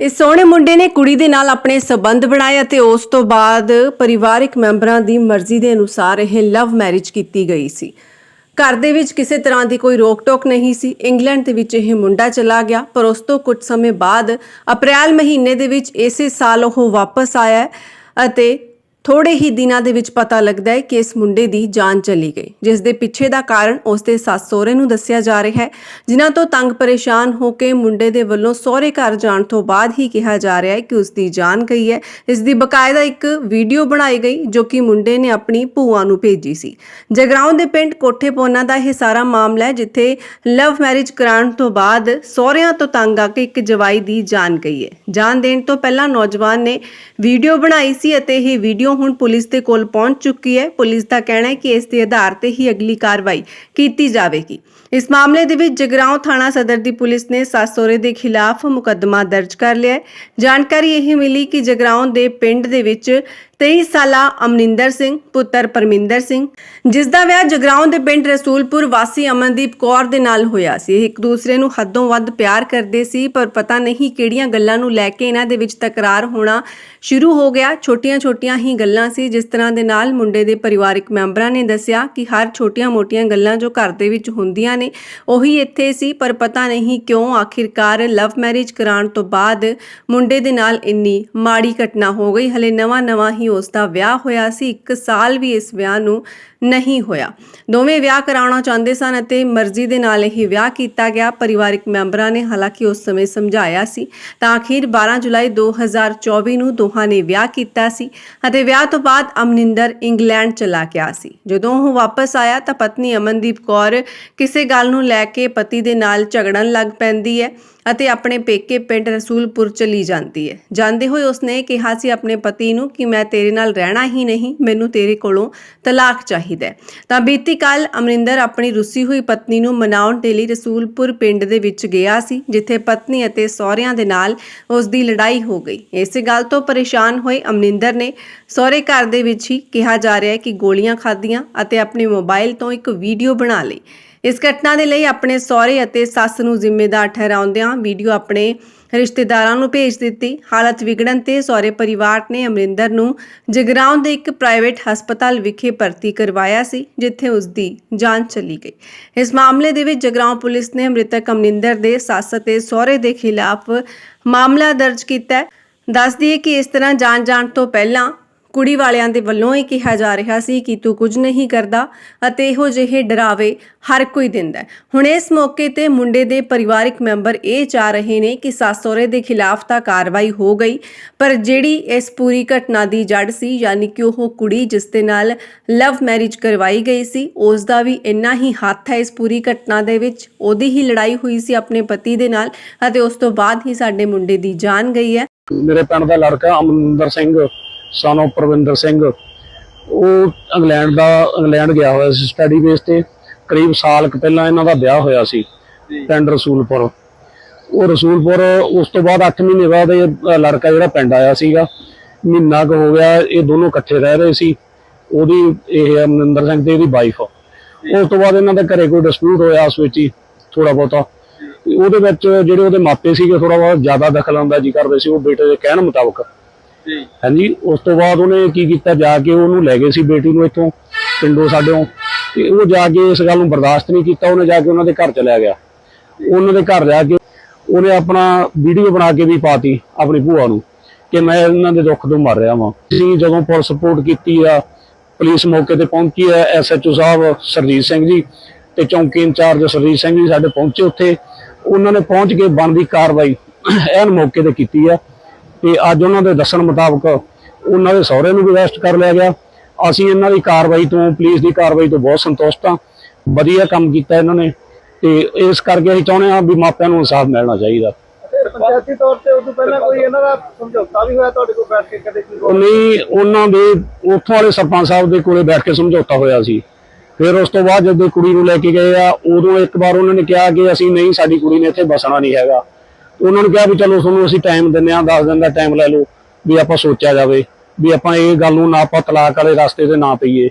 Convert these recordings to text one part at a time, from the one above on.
ਇਸ ਸੋਹਣੇ ਮੁੰਡੇ ਨੇ ਕੁੜੀ ਦੇ ਨਾਲ ਆਪਣੇ ਸਬੰਧ ਬਣਾਏ ਅਤੇ ਉਸ ਤੋਂ ਬਾਅਦ ਪਰਿਵਾਰਕ ਮੈਂਬਰਾਂ ਦੀ ਮਰਜ਼ੀ ਦੇ ਅਨੁਸਾਰ ਇਹ ਲਵ ਮੈਰਿਜ ਕੀਤੀ ਗਈ ਸੀ। ਘਰ ਦੇ ਵਿੱਚ ਕਿਸੇ ਤਰ੍ਹਾਂ ਦੀ ਕੋਈ ਰੋਕ-ਟੋਕ ਨਹੀਂ ਸੀ। ਇੰਗਲੈਂਡ ਦੇ ਵਿੱਚ ਇਹ ਮੁੰਡਾ ਚਲਾ ਗਿਆ, ਪਰ ਉਸ ਤੋਂ ਕੁਝ ਸਮੇਂ ਬਾਅਦ ਅਪ੍ਰੈਲ ਮਹੀਨੇ ਦੇ ਵਿੱਚ ਇਸੇ ਸਾਲ ਉਹ ਵਾਪਸ ਆਇਆ ਅਤੇ ਥੋੜੇ ਹੀ ਦਿਨਾਂ ਦੇ ਵਿੱਚ ਪਤਾ ਲੱਗਦਾ ਹੈ ਕਿ ਇਸ ਮੁੰਡੇ ਦੀ ਜਾਨ ਚਲੀ ਗਈ, ਜਿਸ ਦੇ ਪਿੱਛੇ ਦਾ ਕਾਰਨ ਉਸ ਦੇ ਸੱਸ ਸਹੁਰੇ ਨੂੰ ਦੱਸਿਆ ਜਾ ਰਿਹਾ ਹੈ, ਜਿਨ੍ਹਾਂ ਤੋਂ ਤੰਗ ਪਰੇਸ਼ਾਨ ਹੋ ਕੇ ਮੁੰਡੇ ਦੇ ਵੱਲੋਂ ਸਹੁਰੇ ਘਰ ਜਾਣ ਤੋਂ ਬਾਅਦ ਹੀ ਕਿਹਾ ਜਾ ਰਿਹਾ ਹੈ ਕਿ ਉਸ ਦੀ ਜਾਨ ਗਈ ਹੈ। ਇਸ ਦੀ ਬਕਾਇਦਾ ਇੱਕ ਵੀਡੀਓ ਬਣਾਈ ਗਈ, ਜੋ ਕਿ ਮੁੰਡੇ ਨੇ ਆਪਣੀ ਭੂਆ ਨੂੰ ਭੇਜੀ ਸੀ। ਜਗਰਾਉਂ ਦੇ ਪਿੰਡ ਕੋਠੇਪੋਨਾ ਦਾ ਇਹ ਸਾਰਾ ਮਾਮਲਾ ਹੈ, ਜਿੱਥੇ ਲਵ ਮੈਰਿਜ ਕਰਾਉਣ ਤੋਂ ਬਾਅਦ ਸਹੁਰਿਆਂ ਤੋਂ ਤੰਗ ਆ ਕੇ ਇੱਕ ਜਵਾਈ ਦੀ ਜਾਨ ਗਈ ਹੈ। ਜਾਨ ਦੇਣ ਤੋਂ ਪਹਿਲਾਂ ਨੌਜਵਾਨ ਨੇ ਵੀਡੀਓ ਬਣਾਈ ਸੀ ਅਤੇ ਇਹ ਵੀਡੀਓ ਹੁਣ ਪੁਲਿਸ ਦੇ ਕੋਲ ਪਹੁੰਚ ਚੁੱਕੀ ਹੈ। ਪੁਲਿਸ ਦਾ ਕਹਿਣਾ ਹੈ ਕਿ ਇਸ ਦੇ ਆਧਾਰ ਤੇ ਹੀ ਅਗਲੀ ਕਾਰਵਾਈ ਕੀਤੀ ਜਾਵੇਗੀ। ਇਸ ਮਾਮਲੇ ਦੇ ਵਿੱਚ ਜਗਰਾਉਂ ਥਾਣਾ ਸਦਰ ਦੀ ਪੁਲਿਸ ਨੇ ਸੱਸ ਸਹੁਰੇ ਦੇ ਖਿਲਾਫ ਮੁਕੱਦਮਾ ਦਰਜ ਕਰ ਲਿਆ ਹੈ। ਜਾਣਕਾਰੀ ਇਹ ਮਿਲੀ ਕਿ ਜਗਰਾਉਂ ਦੇ ਪਿੰਡ ਦੇ ਵਿੱਚ 23 ਸਾਲਾ ਅਮਨਿੰਦਰ ਸਿੰਘ, ਪੁੱਤਰ ਪਰਮਿੰਦਰ ਸਿੰਘ, ਜਿਸ ਦਾ ਵਿਆਹ ਜਗਰਾਉਂ ਦੇ ਪਿੰਡ ਰਸੂਲਪੁਰ ਵਾਸੀ ਅਮਨਦੀਪ ਕੌਰ ਦੇ ਨਾਲ ਹੋਇਆ ਸੀ। ਇਹ ਇੱਕ ਦੂਸਰੇ ਨੂੰ ਹੱਦੋਂ ਵੱਧ ਪਿਆਰ ਕਰਦੇ ਸੀ, ਪਰ ਪਤਾ ਨਹੀਂ ਕਿਹੜੀਆਂ ਗੱਲਾਂ ਨੂੰ ਲੈ ਕੇ ਇਹਨਾਂ ਦੇ ਵਿੱਚ ਤਕਰਾਰ ਹੋਣਾ ਸ਼ੁਰੂ ਹੋ ਗਿਆ। ਛੋਟੀਆਂ-ਛੋਟੀਆਂ ਹੀ ਗੱਲਾਂ ਸੀ, ਜਿਸ ਤਰ੍ਹਾਂ ਦੇ ਨਾਲ ਮੁੰਡੇ ਦੇ ਪਰਿਵਾਰਕ ਮੈਂਬਰਾਂ ਨੇ ਦੱਸਿਆ ਕਿ ਹਰ ਛੋਟੀਆਂ-ਮੋਟੀਆਂ ਗੱਲਾਂ ਜੋ ਘਰ ਦੇ ਵਿੱਚ ਹੁੰਦੀਆਂ ਨੇ ਉਹੀ ਇੱਥੇ ਸੀ, ਪਰ ਪਤਾ ਨਹੀਂ ਕਿਉਂ ਆਖਿਰਕਾਰ ਲਵ ਮੈਰਿਜ ਕਰਾਉਣ ਤੋਂ ਬਾਅਦ ਮੁੰਡੇ ਦੇ ਨਾਲ ਇੰਨੀ ਮਾੜੀ ਘਟਨਾ ਹੋ ਗਈ। ਹਲੇ ਨਵਾਂ-ਨਵਾਂ ਹੀ ਉਸ ਦਾ ਵਿਆਹ ਹੋਇਆ ਸੀ। ਇੱਕ ਸਾਲ ਵੀ ਇਸ ਵਿਆਹ ਨੂੰ ਨਹੀਂ ਹੋਇਆ। ਦੋਵੇਂ ਵਿਆਹ ਕਰਾਉਣਾ ਚਾਹੁੰਦੇ ਸਨ ਅਤੇ ਮਰਜ਼ੀ ਦੇ ਨਾਲ ਇਹ ਵਿਆਹ ਕੀਤਾ ਗਿਆ। ਪਰਿਵਾਰਕ ਮੈਂਬਰਾਂ ਨੇ ਹਾਲਾਂਕਿ ਉਸ ਸਮੇਂ ਸਮਝਾਇਆ ਸੀ। ਤਾਂ ਆਖਿਰ 12 ਜੁਲਾਈ 2024 ਨੂੰ ਦੋਹਾਂ ਨੇ ਵਿਆਹ ਕੀਤਾ ਸੀ ਅਤੇ ਵਿਆਹ ਤੋਂ ਬਾਅਦ ਅਮਨਿੰਦਰ ਇੰਗਲੈਂਡ ਚਲਾ ਗਿਆ ਸੀ। ਜਦੋਂ ਉਹ ਵਾਪਸ ਆਇਆ ਤਾਂ ਪਤਨੀ ਅਮਨਦੀਪ ਕੌਰ ਕਿਸੇ ਗੱਲ ਨੂੰ ਲੈ ਕੇ ਪਤੀ ਦੇ ਨਾਲ ਝਗੜਨ ਲੱਗ ਪੈਂਦੀ ਹੈ ਅਤੇ ਆਪਣੇ ਪੇਕੇ ਪਿੰਡ ਰਸੂਲਪੁਰ ਚਲੀ ਜਾਂਦੀ ਹੈ। ਜਾਂਦੇ ਹੋਏ ਉਸਨੇ ਕਿਹਾ ਸੀ, ਆਪਣੇ ਪਤੀ ਨੂੰ ਕਿ ਮੈਂ ਤੇਰੇ ਨਾਲ ਰਹਿਣਾ ਹੀ ਨਹੀਂ, ਮੈਨੂੰ ਤੇਰੇ ਕੋਲੋਂ ਤਲਾਕ ਚਾਹੀਦਾ ਹੈ। ਤਾਂ ਬੀਤੀ ਕੱਲ ਅਮਰਿੰਦਰ ਆਪਣੀ ਰੁੱਸੀ ਹੋਈ ਪਤਨੀ ਨੂੰ ਮਨਾਉਣ ਦੇ ਲਈ ਰਸੂਲਪੁਰ ਪਿੰਡ ਦੇ ਵਿੱਚ ਗਿਆ ਸੀ, ਜਿੱਥੇ ਪਤਨੀ ਅਤੇ ਸਹੁਰਿਆਂ ਦੇ ਨਾਲ ਉਸ ਦੀ ਲੜਾਈ ਹੋ ਗਈ। ਇਸੇ ਗੱਲ ਤੋਂ ਪਰੇਸ਼ਾਨ ਹੋਏ ਅਮਰਿੰਦਰ ਨੇ ਸਹੁਰੇ ਘਰ ਦੇ ਵਿੱਚ ਹੀ ਕਿਹਾ ਜਾ ਰਿਹਾ ਹੈ ਕਿ ਗੋਲੀਆਂ ਖਾਧੀਆਂ ਅਤੇ ਆਪਣੇ ਮੋਬਾਈਲ ਤੋਂ ਇੱਕ ਵੀਡੀਓ ਬਣਾ ਲਈ। ਇਸ ਘਟਨਾ ਦੇ ਲਈ ਆਪਣੇ ਸਹੁਰੇ ਅਤੇ ਸੱਸ ਨੂੰ ਜ਼ਿੰਮੇਦਾਰ ਠਹਿਰਾਉਂਦਿਆਂ ਵੀਡੀਓ ਆਪਣੇ ਰਿਸ਼ਤੇਦਾਰਾਂ ਨੂੰ ਭੇਜ ਦਿੱਤੀ। ਹਾਲਤ ਵਿਗੜਨ ਤੇ ਸਹੁਰੇ ਪਰਿਵਾਰ ਨੇ ਅਮਰਿੰਦਰ ਨੂੰ ਜਗਰਾਉਂ ਦੇ ਇੱਕ ਪ੍ਰਾਈਵੇਟ ਹਸਪਤਾਲ ਵਿਖੇ ਭਰਤੀ ਕਰਵਾਇਆ ਸੀ, ਜਿੱਥੇ ਉਸ ਦੀ ਜਾਨ ਚਲੀ ਗਈ। ਇਸ ਮਾਮਲੇ ਦੇ ਵਿੱਚ ਜਗਰਾਉਂ ਪੁਲਿਸ ਨੇ ਮ੍ਰਿਤਕ ਅਮਰਿੰਦਰ ਦੇ ਸੱਸ ਅਤੇ ਸਹੁਰੇ ਦੇ ਖਿਲਾਫ ਮਾਮਲਾ ਦਰਜ ਕੀਤਾ ਹੈ। ਦੱਸ ਦਈਏ ਕਿ ਇਸ ਤਰ੍ਹਾਂ ਜਾਣ ਜਾਣ ਤੋਂ ਪਹਿਲਾਂ ਕੁੜੀ ਵਾਲਿਆਂ ਦੇ ਵੱਲੋਂ ਇਹ ਕਿਹਾ ਜਾ ਰਿਹਾ ਸੀ ਕਿ ਤੂੰ ਕੁਝ ਨਹੀਂ ਕਰਦਾ ਅਤੇ ਇਹੋ ਜਿਹੇ ਡਰਾਵੇ ਹਰ ਕੋਈ ਦਿੰਦਾ ਹੁਣ ਇਸ ਮੌਕੇ ਤੇ ਮੁੰਡੇ ਦੇ ਪਰਿਵਾਰਿਕ ਮੈਂਬਰ ਇਹ ਚਾਹ ਰਹੇ ਨੇ ਕਿ ਸੱਸ ਦੇ ਖਿਲਾਫ ਤਾਂ ਕਾਰਵਾਈ ਹੋ ਗਈ, ਪਰ ਜਿਹੜੀ ਇਸ ਪੂਰੀ ਘਟਨਾ ਦੀ ਜੜ ਸੀ, ਯਾਨੀ ਕਿ ਉਹ ਕੁੜੀ ਜਿਸ ਦੇ ਨਾਲ ਲਵ ਮੈਰਿਜ ਕਰਵਾਈ ਗਈ ਸੀ, ਉਸ ਦਾ ਵੀ ਇੰਨਾ ਹੀ ਹੱਥ ਹੈ ਇਸ ਪੂਰੀ ਘਟਨਾ ਦੇ ਵਿੱਚ। ਉਹਦੀ ਹੀ ਲੜਾਈ ਹੋਈ ਸੀ ਆਪਣੇ ਪਤੀ ਦੇ ਨਾਲ ਅਤੇ ਉਸ ਤੋਂ ਬਾਅਦ ਹੀ ਸਾਡੇ ਮੁੰਡੇ ਦੀ ਜਾਨ ਗਈ ਹੈ। ਮੇਰੇ ਪਿੰਡ ਦਾ ਲੜਕਾ ਅਮਰਿੰਦਰ ਸਿੰਘ ਸਨ ਪ੍ਰਵਿੰਦਰ ਸਿੰਘ। ਉਹ ਇੰਗਲੈਂਡ ਦਾ ਇੰਗਲੈਂਡ ਗਿਆ ਹੋਇਆ ਸੀ ਸਟੱਡੀ ਬੇਸ ਤੇ। ਕਰੀਬ ਸਾਲ ਕੁ ਪਹਿਲਾਂ ਇਹਨਾਂ ਦਾ ਵਿਆਹ ਹੋਇਆ ਸੀ ਪਿੰਡ ਰਸੂਲਪੁਰ। ਉਹ ਰਸੂਲਪੁਰ ਉਸ ਤੋਂ ਬਾਅਦ 8 ਮਹੀਨੇ ਬਾਅਦ ਇਹ ਲੜਕਾ ਜਿਹੜਾ ਪਿੰਡ ਆਇਆ ਸੀਗਾ। ਮਹੀਨਾ ਕੁ ਹੋ ਗਿਆ ਇਹ ਦੋਨੋਂ ਇਕੱਠੇ ਰਹਿ ਰਹੇ ਸੀ। ਉਹਦੀ ਇਹ ਅਮਰਿੰਦਰ ਸਿੰਘ ਤੇ ਇਹਦੀ ਵਾਈਫ ਉਸ ਤੋਂ ਬਾਅਦ ਇਹਨਾਂ ਦੇ ਘਰੇ ਕੋਈ ਡਿਸਪਿਊਟ ਹੋਇਆ ਉਸ ਵਿੱਚ ਹੀ ਥੋੜਾ ਬਹੁਤਾ। ਉਹਦੇ ਵਿੱਚ ਜਿਹੜੇ ਉਹਦੇ ਮਾਪੇ ਸੀਗੇ ਥੋੜਾ ਬਹੁਤ ਜ਼ਿਆਦਾ ਦਖਲ ਅੰਦਾਜ਼ੀ ਕਰਦੇ ਸੀ। ਉਹ ਬੇਟੇ ਦੇ ਕਹਿਣ ਮੁਤਾਬਕ ਜੀ। ਹਾਂਜੀ, ਉਸ ਤੋਂ ਬਾਅਦ ਉਹਨੇ ਕੀ ਕੀਤਾ, ਜਾ ਕੇ ਉਹਨੂੰ ਲੈ ਗਏ ਸੀ ਬੇਟੀ ਨੂੰ ਇੱਥੋਂ, ਪਿੰਡੋਂ ਸਾਡੇੋਂ ਤੇ ਉਹ ਜਾ ਕੇ ਇਸ ਗੱਲ ਨੂੰ ਬਰਦਾਸ਼ਤ ਨਹੀਂ ਕੀਤਾ, ਉਹਨੇ ਜਾ ਕੇ ਉਹਨਾਂ ਦੇ ਘਰ ਚਲਿਆ ਗਿਆ। ਉਹਨਾਂ ਦੇ ਘਰ ਜਾ ਕੇ ਉਹਨੇ ਆਪਣਾ ਵੀਡੀਓ ਬਣਾ ਕੇ ਵੀ ਪਾਤੀ ਆਪਣੀ ਭੂਆ ਨੂੰ, ਕਿ ਮੈਂ ਇਹਨਾਂ ਦੇ ਦੁੱਖ ਤੋਂ ਮਰ ਰਿਹਾ ਵਾਂ। ਅਸੀਂ ਜਦੋਂ ਪੁਲਿਸ ਰਿਪੋਰਟ ਕੀਤੀ ਆ, ਪੁਲਿਸ ਮੌਕੇ ਤੇ ਪਹੁੰਚੀ ਹੈ ਐਸਐਚਓ ਸਾਹਿਬ ਸਰਜੀਤ ਸਿੰਘ ਜੀ ਤੇ ਚੌਂਕੀ ਇੰਚਾਰਜ ਸਰਜੀਤ ਸਿੰਘ ਜੀ ਸਾਡੇ ਪਹੁੰਚੇ ਉੱਥੇ। ਉਹਨਾਂ ਨੇ ਪਹੁੰਚ ਕੇ ਬਣਦੀ ਕਾਰਵਾਈ, ਐਨ ਮੌਕੇ ਤੇ ਕੀਤੀ ਆ। ਤੇ ਅੱਜ ਉਹਨਾਂ ਦੇ ਦੱਸਣ ਮੁਤਾਬਕ ਉਹਨਾਂ ਦੇ ਸਹੁਰੇ ਨੂੰ ਵੀ ਅਰੈਸਟ ਕਰ ਲਿਆ ਗਿਆ। ਅਸੀਂ ਇਹਨਾਂ ਦੀ ਕਾਰਵਾਈ ਤੋਂ ਪੁਲਿਸ ਦੀ ਕਾਰਵਾਈ ਤੋਂ ਬਹੁਤ ਸੰਤੁਸ਼ਟ ਹਾਂ। ਵਧੀਆ ਕੰਮ ਕੀਤਾ ਇਹਨਾਂ ਨੇ ਤੇ ਇਸ ਕਰਕੇ ਅਸੀਂ ਚਾਹੁੰਦੇ ਹਾਂ ਵੀ ਮਾਪਿਆਂ ਨੂੰ ਇਨਸਾਫ ਮਿਲਣਾ ਚਾਹੀਦਾ। ਪੰਚਾਇਤੀ ਤੌਰ ਤੇ ਉਦੋਂ ਪਹਿਲਾਂ ਕੋਈ ਇਹਨਾਂ ਦਾ ਸਮਝੌਤਾ ਵੀ ਹੋਇਆ ਤੁਹਾਡੇ ਕੋਲ ਬੈਠ ਕੇ ਕਦੇ ਕੀ ਉਹ ਨਹੀਂ ਉਹਨਾਂ ਦੇ ਉੱਥੋਂ ਵਾਲੇ ਸਰਪੰਚ ਸਾਹਿਬ ਦੇ ਕੋਲੇ ਬੈਠ ਕੇ ਸਮਝੌਤਾ ਹੋਇਆ ਸੀ। ਫਿਰ ਉਸ ਤੋਂ ਬਾਅਦ ਜਦੋਂ ਕੁੜੀ ਨੂੰ ਲੈ ਕੇ ਗਏ ਆ ਉਦੋਂ ਇੱਕ ਵਾਰ ਉਹਨਾਂ ਨੇ ਕਿਹਾ ਕਿ ਅਸੀਂ ਨਹੀਂ ਸਾਡੀ ਕੁੜੀ ਨੇ ਇੱਥੇ ਬਸਣਾ ਨਹੀਂ ਹੈਗਾ। ਉਹਨਾਂ ਨੂੰ ਕਿਹਾ ਵੀ ਚਲੋ ਤੁਹਾਨੂੰ ਅਸੀਂ ਟਾਈਮ ਦਿੰਦੇ ਹਾਂ 10 ਦਿਨ ਦਾ ਟਾਈਮ ਲੈ ਲਓ ਵੀ ਆਪਾਂ ਸੋਚਿਆ ਜਾਵੇ ਵੀ ਆਪਾਂ ਇਹ ਗੱਲ ਨੂੰ ਨਾ ਆਪਾਂ ਤਲਾਕ ਵਾਲੇ ਰਸਤੇ ਤੇ ਨਾ ਪਈਏ।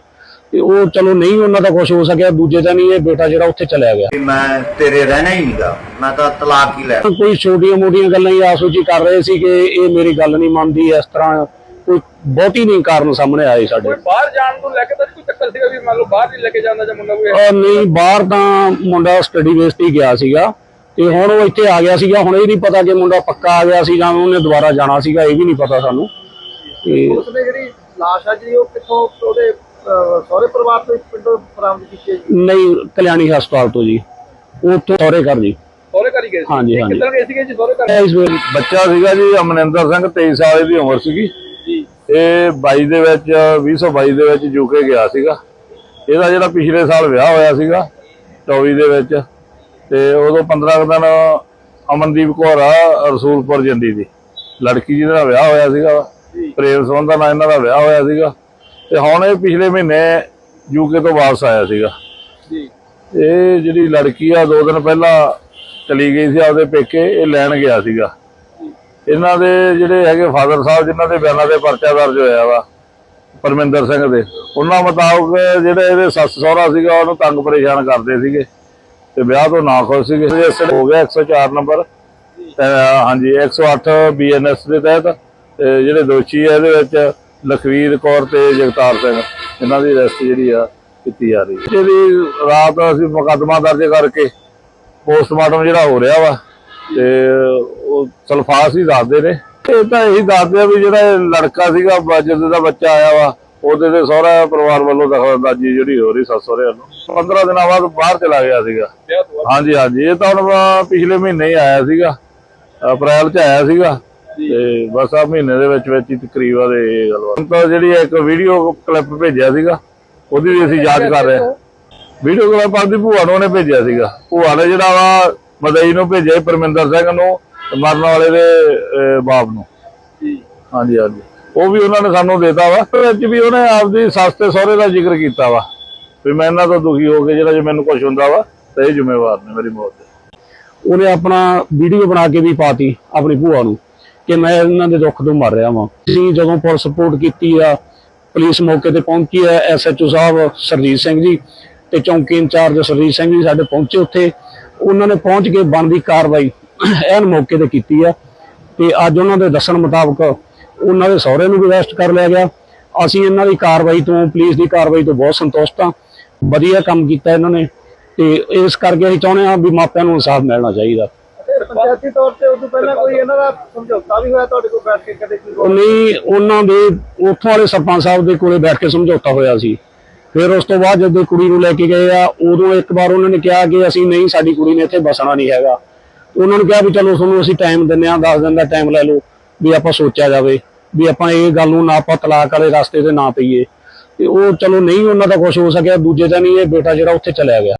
ਤੇ ਉਹ ਚਲੋ ਨਹੀਂ ਉਹਨਾਂ ਦਾ ਕੁਝ ਹੋ ਸਕਿਆ ਦੂਜੇ ਦਿਨ ਹੀ ਇਹ ਬੇਟਾ ਜਿਹੜਾ ਉੱਥੇ ਚਲਿਆ ਗਿਆ। ਮੈਂ ਤੇਰੇ ਰਹਿਣਾ ਹੀ ਨਹੀਂਗਾ ਮੈਂ ਤਾਂ ਤਲਾਕ ਹੀ ਲੈ ਕੋਈ ਛੋਟੀਆਂ ਮੋਟੀਆਂ ਗੱਲਾਂ ਹੀ ਆਸੋ ਜੀ ਕਰ ਰਹੇ ਸੀ ਕਿ ਇਹ ਮੇਰੀ ਗੱਲ ਨਹੀਂ ਮੰਨਦੀ ਇਸ ਤਰ੍ਹਾਂ ਕੋਈ ਬਹੁਤੀ ਨਹੀਂ ਕਾਰਨ ਸਾਹਮਣੇ ਆਏ ਸਾਡੇ। ਬਾਹਰ ਜਾਣ ਨੂੰ ਲੈ ਕੇ ਤਾਂ ਕੋਈ ਚੱਕਰ ਸੀਗਾ ਵੀ ਮੰਨ ਲਓ ਬਾਹਰ ਨਹੀਂ ਲੈ ਕੇ ਜਾਂਦਾ ਜਾਂ ਮੁੰਡਾ ਕੋਈ ਨਹੀਂ ਬਾਹਰ ਤਾਂ ਮੁੰਡਾ ਸਟੱਡੀ ਬੇਸ ਤੇ ਹੀ ਗਿਆ ਸੀਗਾ। ਤੇ ਹੁਣ ਉਹ ਇੱਥੇ ਆ ਗਿਆ ਸੀਗਾ ਹੁਣ ਇਹ ਨਹੀਂ ਪਤਾ ਕਿ ਮੁੰਡਾ ਪੱਕਾ ਆ ਗਿਆ ਸੀ ਜਾਂ ਉਹਨੇ ਦੁਬਾਰਾ ਜਾਣਾ ਸੀਗਾ ਇਹ ਵੀ ਨਹੀਂ ਪਤਾ ਸਾਨੂੰ। ਤੇ ਉਸਨੇ ਜਿਹੜੀ ਲਾਸ਼ ਆ ਜਿਹੜੀ ਉਹ ਕਿੱਥੋਂ ਉਹਦੇ ਸਹੁਰੇ ਪਰਿਵਾਰ ਤੋਂ ਪਿੰਡੋਂ ਬਰਾਮਦ ਕੀਤੀ ਹੈ ਜੀ? ਨਹੀਂ ਕਲਿਆਣੀ ਹਸਪਤਾਲ ਤੋਂ ਜੀ। ਉੱਥੋਂ ਸਹੁਰੇ ਘਰ ਜੀ। ਸਹੁਰੇ ਘਰ ਹੀ ਗਏ ਸੀ? ਹਾਂਜੀ, ਹਾਂਜੀ। ਕਿੱਧਰ ਗਏ ਸੀਗੇ ਜੀ ਸਹੁਰੇ ਘਰ? ਇਸ ਵੇਲੇ ਬੱਚਾ ਸੀਗਾ ਜੀ ਅਮਨਿੰਦਰ ਸਿੰਘ 23 ਸਾਲ ਦੀ ਉਮਰ ਸੀਗੀ। ਜੀ। ਇਹ 22 ਦੇ ਵਿੱਚ 2022 ਦੇ ਵਿੱਚ ਯੂਕੇ ਗਿਆ ਸੀਗਾ। ਇਹਦਾ ਜਿਹੜਾ ਪਿਛਲੇ ਸਾਲ ਵਿਆਹ ਹੋਇਆ ਸੀਗਾ 24 ਦੇ ਵਿੱਚ। ਤੇ ਉਦੋਂ 15 ਕੁ ਦਿਨ ਅਮਨਦੀਪ ਕੌਰ ਆ ਰਸੂਲਪੁਰ ਜੰਦੀ ਦੀ ਲੜਕੀ ਜਿਹਦੇ ਨਾਲ ਵਿਆਹ ਹੋਇਆ ਸੀਗਾ ਪ੍ਰੇਮ ਸੰਬੰਧਾਂ ਨਾਲ ਇਹਨਾਂ ਦਾ ਵਿਆਹ ਹੋਇਆ ਸੀਗਾ। ਤੇ ਹੁਣ ਇਹ ਪਿਛਲੇ ਮਹੀਨੇ ਯੂਕੇ ਤੋਂ ਵਾਪਸ ਆਇਆ ਸੀਗਾ। ਜੀ। ਇਹ ਜਿਹੜੀ ਲੜਕੀ ਆ ਦੋ ਦਿਨ ਪਹਿਲਾਂ ਚਲੀ ਗਈ ਸੀ ਆਪਦੇ ਪੇਕੇ ਇਹ ਲੈਣ ਗਿਆ ਸੀਗਾ। ਇਹਨਾਂ ਦੇ ਜਿਹੜੇ ਹੈਗੇ ਫਾਦਰ ਸਾਹਿਬ ਜਿਨ੍ਹਾਂ ਦੇ ਬਿਆਨਾਂ ਤੇ ਪਰਚਾ ਦਰਜ ਹੋਇਆ ਵਾ ਪਰਮਿੰਦਰ ਸਿੰਘ ਦੇ ਉਹਨਾਂ ਮੁਤਾਬਕ ਜਿਹੜੇ ਇਹਦੇ ਸੱਸ ਸਹੁਰਾ ਸੀਗਾ ਉਹਨੂੰ ਤੰਗ ਪਰੇਸ਼ਾਨ ਕਰਦੇ ਸੀਗੇ। ਤੇ ਵਿਆਹ ਤੋਂ ਨਾ ਖੁਸ਼ ਸੀਗੇ। ਰਜਿਸਟਰਡ ਹੋ ਗਿਆ 104 ਨੰਬਰ, ਤੇ ਹਾਂਜੀ 108 ਬੀਐਨਐਸ ਦੇ ਤਹਿਤ ਜਿਹੜੇ ਦੋਸ਼ੀ ਆ ਇਹਦੇ ਵਿੱਚ ਲਖਵੀਰ ਕੌਰ ਤੇ ਜਗਤਾਰ ਸਿੰਘ, ਇਹਨਾਂ ਦੀ ਅਰੈਸਟ ਜਿਹੜੀ ਆ ਕੀਤੀ ਜਾ ਰਹੀ ਹੈ। ਜਿਹੜੀ ਰਾਤ ਅਸੀਂ ਮੁਕੱਦਮਾ ਦਰਜ ਕਰਕੇ ਪੋਸਟਮਾਰਟਮ ਜਿਹੜਾ ਹੋ ਰਿਹਾ ਵਾ, ਤੇ ਉਹ ਸਲਫਾਸ ਹੀ ਦੱਸਦੇ ਨੇ। ਇਹ ਤਾਂ ਇਹੀ ਦੱਸਦੇ ਆ ਵੀ ਜਿਹੜਾ ਇਹ ਲੜਕਾ ਸੀਗਾ, ਬ- ਜਦੋਂ ਦਾ ਬੱਚਾ ਆਇਆ ਵਾ, ਉਹਦੇ ਦੇ ਸਹੁਰਾ ਪਰਿਵਾਰ ਵੱਲੋਂ ਦਖਲਅੰਦਾਜ਼ੀ ਜਿਹੜੀ ਹੋ ਰਹੀ ਸੱਸ ਸਹੁਰੇ ਵੱਲੋਂ 15 ਦਿਨਾਂ ਬਾਅਦ ਬਾਹਰ ਚਲਾ ਗਿਆ ਸੀਗਾ। ਹਾਂਜੀ ਹਾਂਜੀ। ਇਹ ਤਾਂ ਹੁਣ ਪਿਛਲੇ ਮਹੀਨੇ ਹੀ ਆਇਆ ਸੀਗਾ। ਅਪ੍ਰੈਲ ਚ ਆਇਆ ਸੀਗਾ। ਤੇ ਬਸ ਆ ਮਹੀਨੇ ਦੇ ਵਿੱਚ ਵਿੱਚ ਹੀ ਤਕਰੀਬਨ ਇਹ ਗੱਲਬਾਤ ਤਾਂ ਜਿਹੜੀ ਇੱਕ ਵੀਡੀਓ ਕਲਿੱਪ ਭੇਜਿਆ ਸੀਗਾ ਉਹਦੀ ਵੀ ਅਸੀਂ ਜਾਂਚ ਕਰ ਰਹੇ ਹਾਂ। ਵੀਡੀਓ ਕਲਿੱਪ ਆਪਦੀ ਭੂਆ ਨੂੰ ਉਹਨੇ ਭੇਜਿਆ ਸੀਗਾ। ਭੂਆ ਨੇ ਜਿਹੜਾ ਵਾ ਮਦਈ ਨੂੰ ਭੇਜਿਆ ਪਰਮਿੰਦਰ ਸਿੰਘ ਨੂੰ ਮਰਨ ਵਾਲੇ ਦੇ ਬਾਪ ਨੂੰ। ਹਾਂਜੀ ਹਾਂਜੀ। ਉਹ ਵੀ ਉਹਨਾਂ ਨੇ ਸਾਨੂੰ ਦੇਤਾ ਵਾ। ਵਿੱਚ ਵੀ ਉਹਨੇ ਆਪਦੀ ਸੱਸ ਤੇ ਸਹੁਰੇ ਦਾ ਜ਼ਿਕਰ ਕੀਤਾ ਵਾ। ਵੀ ਮੈਂ ਇਹਨਾਂ ਤੋਂ ਦੁਖੀ ਹੋ ਕੇ ਜਿਹੜਾ ਜੇ ਮੈਨੂੰ ਕੁਝ ਹੁੰਦਾ ਵਾ, ਤਾਂ ਇਹ ਜ਼ਿੰਮੇਵਾਰ ਨੇ ਮੇਰੀ ਮੌਤ ਦੇ ਉਹਨੇ ਆਪਣਾ ਵੀਡੀਓ ਬਣਾ ਕੇ ਵੀ ਪਾਤੀ ਆਪਣੀ ਭੂਆ ਨੂੰ ਕਿ ਮੈਂ ਇਹਨਾਂ ਦੇ ਦੁੱਖ ਤੋਂ ਮਰ ਰਿਹਾ ਵਾਂ। ਅਸੀਂ ਜਦੋਂ ਪੁਲਿਸ ਸਪੋਰਟ ਕੀਤੀ ਆ, ਪੁਲਿਸ ਮੌਕੇ ਤੇ ਪਹੁੰਚੀ ਹੈ ਐਸਐਚਓ ਸਾਹਿਬ ਸਰਜੀਤ ਸਿੰਘ ਜੀ ਤੇ ਚੌਂਕੀ ਇੰਚਾਰਜ ਸਰਜੀਤ ਸਿੰਘ ਜੀ ਸਾਡੇ ਪਹੁੰਚੇ ਉੱਥੇ। ਉਹਨਾਂ ਨੇ ਪਹੁੰਚ ਕੇ ਬਣਦੀ ਕਾਰਵਾਈ ਐਨ ਮੌਕੇ ਤੇ ਕੀਤੀ ਆ ਤੇ ਅੱਜ ਉਹਨਾਂ ਦੇ ਦੱਸਣ ਮੁਤਾਬਕ ਉਹਨਾਂ ਦੇ ਸਹੁਰੇ ਨੂੰ ਵੀ ਅਰੈਸਟ ਕਰ ਲਿਆ ਗਿਆ। ਅਸੀਂ ਇਹਨਾਂ ਦੀ ਕਾਰਵਾਈ ਤੋਂ, ਪੁਲਿਸ ਦੀ ਕਾਰਵਾਈ ਤੋਂ ਬਹੁਤ ਸੰਤੁਸ਼ਟ ਹਾਂ ਵਧੀਆ ਕੰਮ ਕੀਤਾ ਇਹਨਾਂ ਨੇ ਤੇ ਇਸ ਕਰਕੇ ਅਸੀਂ ਚਾਹੁੰਦੇ ਹਾਂ ਵੀ ਮਾਪਿਆਂ ਨੂੰ ਇਨਸਾਫ ਮਿਲਣਾ ਚਾਹੀਦਾ। ਪੰਚਾਇਤੀ ਤੌਰ ਤੇ ਉਦੋਂ ਪਹਿਲਾਂ ਕੋਈ ਇਹਨਾਂ ਦਾ ਸਮਝੌਤਾ ਵੀ ਹੋਇਆ ਤੁਹਾਡੇ ਕੋਲ ਬੈਠ ਕੇ ਕਦੇ ਕੋਈ ਉਹ ਨਹੀਂ ਉਹਨਾਂ ਦੇ ਉੱਥੋਂ ਵਾਲੇ ਸਰਪੰਚ ਸਾਹਿਬ ਦੇ ਕੋਲੇ ਬੈਠ ਕੇ ਸਮਝੌਤਾ ਹੋਇਆ ਸੀ। ਫਿਰ ਉਸ ਤੋਂ ਬਾਅਦ ਜਦੋਂ ਕੁੜੀ ਨੂੰ ਲੈ ਕੇ ਗਏ ਆ ਉਦੋਂ ਇੱਕ ਵਾਰ ਉਹਨਾਂ ਨੇ ਕਿਹਾ ਕਿ ਅਸੀਂ ਨਹੀਂ ਸਾਡੀ ਕੁੜੀ ਨੇ ਇੱਥੇ ਬਸਣਾ ਨਹੀਂ ਹੈਗਾ। ਉਹਨਾਂ ਨੇ ਕਿਹਾ ਵੀ ਚਲੋ ਤੁਹਾਨੂੰ ਅਸੀਂ ਟਾਈਮ ਦਿੰਦੇ ਹਾਂ 10 ਦਿਨ ਦਾ ਟਾਈਮ ਲੈ ਲਓ ਵੀ ਆਪਾਂ ਸੋਚਿਆ ਜਾਵੇ ਵੀ ਆਪਾਂ ਇਹ ਗੱਲ ਨੂੰ ਨਾ ਆਪਾਂ ਤਲਾਕ ਵਾਲੇ ਰਸਤੇ ਤੇ ਨਾ ਪਈਏ। ਤੇ ਉਹ ਚਲੋ ਨਹੀਂ ਉਹਨਾਂ ਦਾ ਕੁਝ ਹੋ ਸਕਿਆ, ਦੂਜੇ ਦਾ ਨਹੀਂ ਇਹ ਬੇਟਾ ਜਿਹੜਾ ਉੱਥੇ ਚਲਿਆ ਗਿਆ।